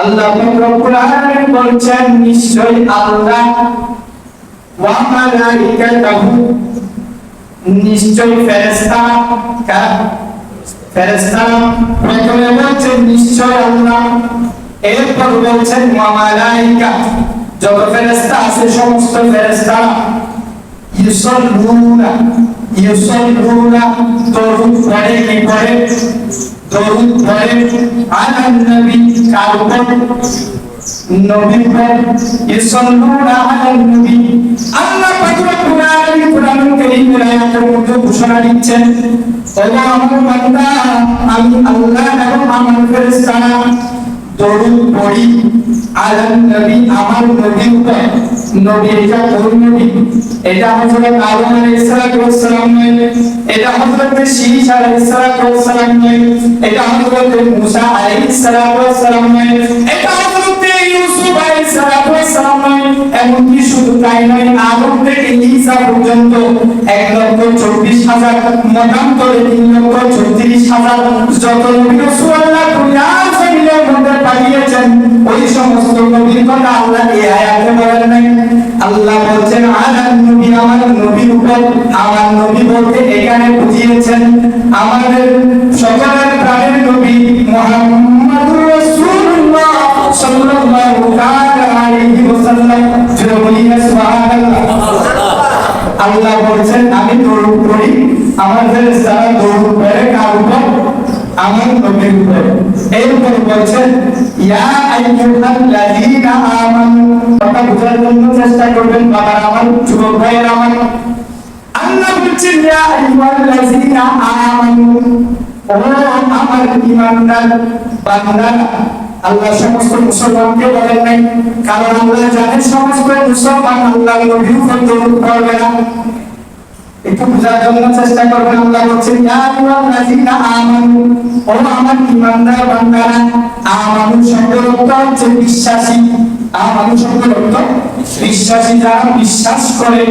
আল্লাহ রব্বুল আলামিন বলছেন, নিশ্চয় আল্লাহ ওয়া মালাইকাতাহু নিশ্চয় ফেরেশতা কা ফেরেশতা প্রথমে বলছেন, নিশ্চয় আল্লাহ। এরপর বলছেন, ওয়া মালাইকা যত ফেরেশতা আছে, সমস্ত ফেরেশতা ইউসাল্লুনা ইউসাল্লুনা দরুদ পড়ে কি পড়ে দরুদ পড়ে আলান নবী কার উপর নবীর উপর ইউসাল্লুনা আলান নবী আল্লাহ পাক রব্বুল আলামিন কোরআন কারীমের আয়াতের মধ্যে ঘোষণা দিচ্ছেন ও আমার বান্দা আমি আল্লাহ এবং আমার ফেরেশতারা দরুদ পড়ি। আলান নবী আমার নবীর উপর নবী এটা নবী এটা হযরত আদম আলাইহিস সালাম নয়। এটা হযরত শীশ আলাইহিস সালাম নয়। এটা হযরত মুসা আলাইহিস সালাম নয়। এটা হযরত ইউসুফ আলাইহিস সালাম নয়। এমনকি শুধু তাই নয়, আদম থেকে ঈসা পর্যন্ত এক লক্ষ চব্বিশ হাজার মতান্তরে তিন লক্ষ ছত্রিশ হাজার যত নবী রাসূল মধ্যে পাঠিয়েছেন ওই সমস্ত নবীর কথা আল্লাহ এই আয়াতে বলেন নাই। আল্লাহ বলছেন নবী, আমার নবীর উপর, আমার নবী বলতে এখানে বুঝিয়েছেন, আমাদের সকলের প্রাণের নবী মুহাম্মদুর রাসূলুল্লাহ সাল্লাল্লাহু আলাইহি ওয়াসাল্লাম। সুবহানাল্লাহ। আল্লাহ বলছেন, আমি দৌড় করি ফেরেশতারা দৌড় করে কার উপর? আমার নবীর চেষ্টা করবেন বাবা আমার যুবক ভাইয়ের আমার আল্লাহ বলছেন, ইয়া আইয়ুহাল্লাযীনা আমানু। ও আমার ঈমানদার বান্দারা আল্লাহ সমস্ত মুসলমানকে বলেন নাই, কারণ আল্লাহ জানেন সমস্ত মুসলমান আল্লাহ নবীর না। একটু বোঝার জন্য চেষ্টা করবেন, আল্লাহ বলছেন, ইয়া আইয়ুহাল্লাযীনা আমানু, ও আমার ঈমানদার বান্দারা আমানু শব্দের অর্থ হচ্ছে বিশ্বাসী। আমানু শব্দের অর্থ বিশ্বাসী, যারা বিশ্বাস করে,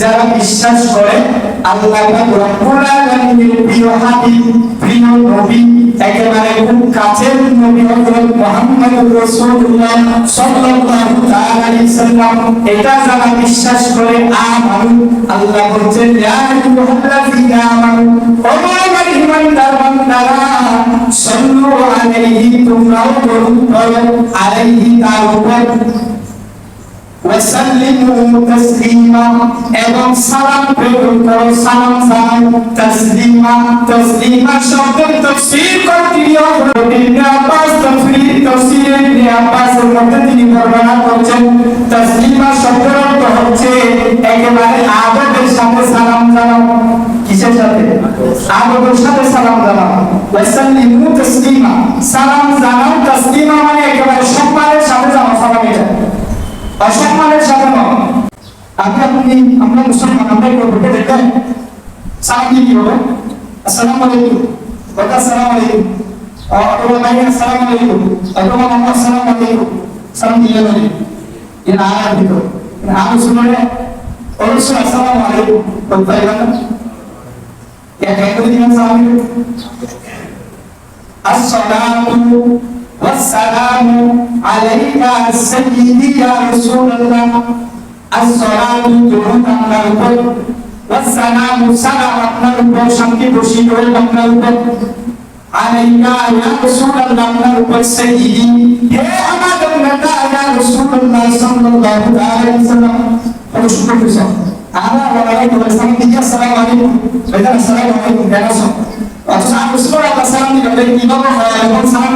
যারা বিশ্বাস করে আল্লাহ রব্বুল আলামিনের প্রিয় হাবিব, প্রিয় নবী, একেবারে খুব কাছের নবী হযরত মুহাম্মদ রাসূলুল্লাহ সাল্লাল্লাহু তাআলা আলাইহি সাল্লাম। এটা যারা বিশ্বাস করে আল্লাহ وسلموا تسليما এবং সালাম প্রেরণ করো সালাম সালাম তসলিমা তসলিমা শব্দের তাফসীর কর্তৃয় ইবনে আব্বাস তাফসীর তাফসীর ইবনে আব্বাসের মধ্যে তিনি বর্ণনা করছেন তসলিমা শব্দের অর্থ হচ্ছে একেবারে আদবের সাথে সালাম জানাও কিসের সাথে আদবের সাথে সালাম জানাও ওয়াসাল্লিমু তাসলিমা সালাম জানাও তাসলিমা মানে একেবারে আপনি আপনি আমরা মুসলমান আমরা করবো দেখেন সালাম দিয়ে কি হবে আসসালামু আলাইকুম কথা আসসালামু আলাইকুম অথবা ভাই আসসালামু আলাইকুম অথবা মামা আসসালামু আলাইকুম সালাম দিয়ে বলি এর আয়াত দিত আমি শুনলে অবশ্যই আসসালামু আলাইকুম বলতে না এক এক করে দিন সালাম আসসালামু والسلام عليك سيدي يا رسول الله আসসালামু দরুদ আপনার উপর, ওয়াসসালামু সালাম আপনার উপর, শান্তি বর্ষিত হোক আপনার উপর। আলাইকা ইয়া রাসূলুল্লাহ আপনার উপর সাইয়্যিদি। হে আমাদের নেতা ইয়া রাসূলুল্লাহ সাল্লাল্লাহু আলাইহি ওয়াসাল্লাম। প্রশ্ন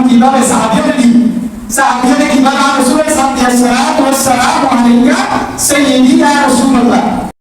কীভাবে সাহাবী যদি কিবা রাসূল সাল্লাল্লাহু আলাইহি ওয়াসাল্লাম আলাইকা সাইয়্যিদিনা রাসূলুল্লাহ